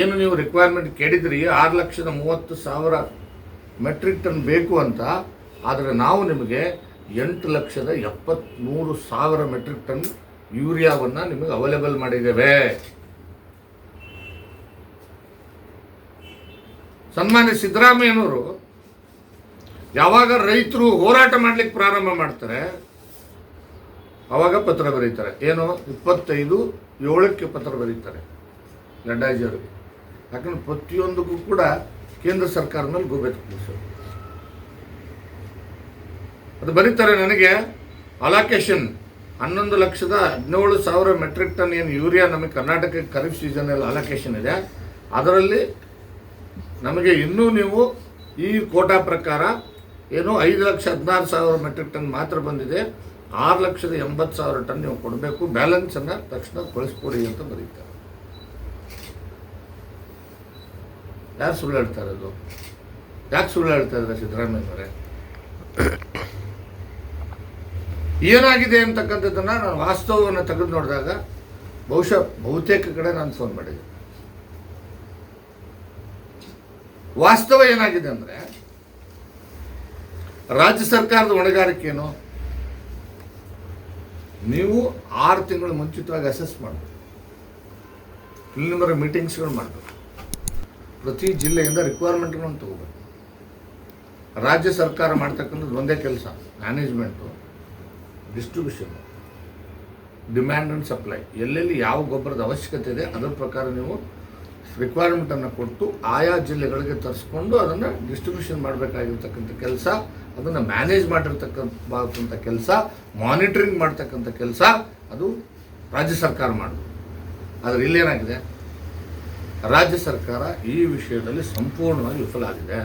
ಏನು ನೀವು ರಿಕ್ವೈರ್ಮೆಂಟ್ ಕೇಳಿದ್ರಿ, ಆರು ಲಕ್ಷದ ಮೂವತ್ತು ಸಾವಿರ ಮೆಟ್ರಿಕ್ ಟನ್ ಬೇಕು ಅಂತ, ಆದರೆ ನಾವು ನಿಮಗೆ ಎಂಟು ಲಕ್ಷದ ಎಪ್ಪತ್ತ್ಮೂರು ಸಾವಿರ ಮೆಟ್ರಿಕ್ ಟನ್ ಯೂರಿಯಾವನ್ನು ನಿಮಗೆ ಅವೈಲೇಬಲ್ ಮಾಡಿದ್ದೇವೆ. ಸನ್ಮಾನ್ಯ ಸಿದ್ದರಾಮಯ್ಯನವರು, ಯಾವಾಗ ರೈತರು ಹೋರಾಟ ಮಾಡ್ಲಿಕ್ಕೆ ಪ್ರಾರಂಭ ಮಾಡ್ತಾರೆ, ಅವಾಗ ಪತ್ರ ಬರೀತಾರೆ. ಏನು? ಇಪ್ಪತ್ತೈದು, ಏಳಕ್ಕೆ ಪತ್ರ ಬರೀತಾರೆ. ಲಡ್ಡಾಜಿಯವರಿಗೆ ಯಾಕಂದ್ರೆ ಪ್ರತಿಯೊಂದಕ್ಕೂ ಕೂಡ ಕೇಂದ್ರ ಸರ್ಕಾರ ಮೇಲೆ ಗೋಬೇತು ಅದು ಬರೀತಾರೆ ನನಗೆ ಅಲಾಕೇಶನ್ ಹನ್ನೊಂದು ಲಕ್ಷದ ಹದಿನೇಳು ಸಾವಿರ ಮೆಟ್ರಿಕ್ ಟನ್ ಏನು ಯೂರಿಯಾ ನಮಗೆ ಕರ್ನಾಟಕಕ್ಕೆ ಖರೀಫ್ ಸೀಸನಲ್ಲಿ ಅಲಾಕೇಶನ್ ಇದೆ. ಅದರಲ್ಲಿ ನಮಗೆ ಇನ್ನೂ ನೀವು ಈ ಕೋಟಾ ಪ್ರಕಾರ ಏನು ಐದು ಲಕ್ಷ ಹದಿನಾರು ಸಾವಿರ ಮೆಟ್ರಿಕ್ ಟನ್ ಮಾತ್ರ ಬಂದಿದೆ. ಆರು ಲಕ್ಷದ ಎಂಬತ್ತು ಸಾವಿರ ಟನ್ ನೀವು ಕೊಡಬೇಕು. ಬ್ಯಾಲೆನ್ಸನ್ನು ತಕ್ಷಣ ಕಳಿಸ್ಕೊಡಿ ಅಂತ ಬರೀತಾರೆ. ಯಾರು ಸುಳ್ಳು ಹೇಳ್ತಾ ಇರೋದು? ಯಾಕೆ ಸುಳ್ಳು ಹೇಳ್ತಾ ಇದ್ದಾರೆ ಸಿದ್ದರಾಮಯ್ಯವರೇ ಏನಾಗಿದೆ ಅಂತಕ್ಕಂಥದ್ದನ್ನು ನಾನು ವಾಸ್ತವವನ್ನು ತೆಗೆದು ನೋಡಿದಾಗ ಬಹುಶಃ ಬಹುತೇಕ ಕಡೆ ನಾನು ಫೋನ್ ಮಾಡಿದೆ. ವಾಸ್ತವ ಏನಾಗಿದೆ ಅಂದರೆ ರಾಜ್ಯ ಸರ್ಕಾರದ ಹೊಣೆಗಾರಿಕೆಯನ್ನು ನೀವು ಆರು ತಿಂಗಳು ಮುಂಚಿತವಾಗಿ ಅಸೆಸ್ ಮಾಡಬೇಕು. ನಿಮ್ಮ ಮೀಟಿಂಗ್ಸ್ಗಳು ಮಾಡಬೇಕು. ಪ್ರತಿ ಜಿಲ್ಲೆಯಿಂದ ರಿಕ್ವೈರ್ಮೆಂಟ್ಗಳನ್ನು ತಗೋಬೇಕು. ರಾಜ್ಯ ಸರ್ಕಾರ ಮಾಡ್ತಕ್ಕಂಥದ್ದು ಒಂದೇ ಕೆಲಸ management distribution demand and supply ಎಲ್ಲೆಲ್ಲಿ ಯಾವ ಗೊಬ್ಬರದ ಅವಶ್ಯಕತೆ ಇದೆ, ಅದರ ಪ್ರಕಾರ ನೀವು ರಿಕ್ವೈರ್ಮೆಂಟನ್ನು ಕೊಟ್ಟು ಆಯಾ ಜಿಲ್ಲೆಗಳಿಗೆ ತರಿಸ್ಕೊಂಡು ಅದನ್ನು ಡಿಸ್ಟ್ರಿಬ್ಯೂಷನ್ ಮಾಡಬೇಕಾಗಿರ್ತಕ್ಕಂಥ ಕೆಲಸ, ಅದನ್ನು ಮ್ಯಾನೇಜ್ ಮಾಡಿರ್ತಕ್ಕಂಥ ಕೆಲಸ ಮಾನಿಟ್ರಿಂಗ್ ಮಾಡ್ತಕ್ಕಂಥ ಕೆಲಸ, ಅದು ರಾಜ್ಯ ಸರ್ಕಾರ ಮಾಡೋದು ಆದರೆ ಇಲ್ಲೇನಾಗಿದೆ? ರಾಜ್ಯ ಸರ್ಕಾರ ಈ ವಿಷಯದಲ್ಲಿ ಸಂಪೂರ್ಣವಾಗಿ ವಿಫಲ ಆಗಿದೆ.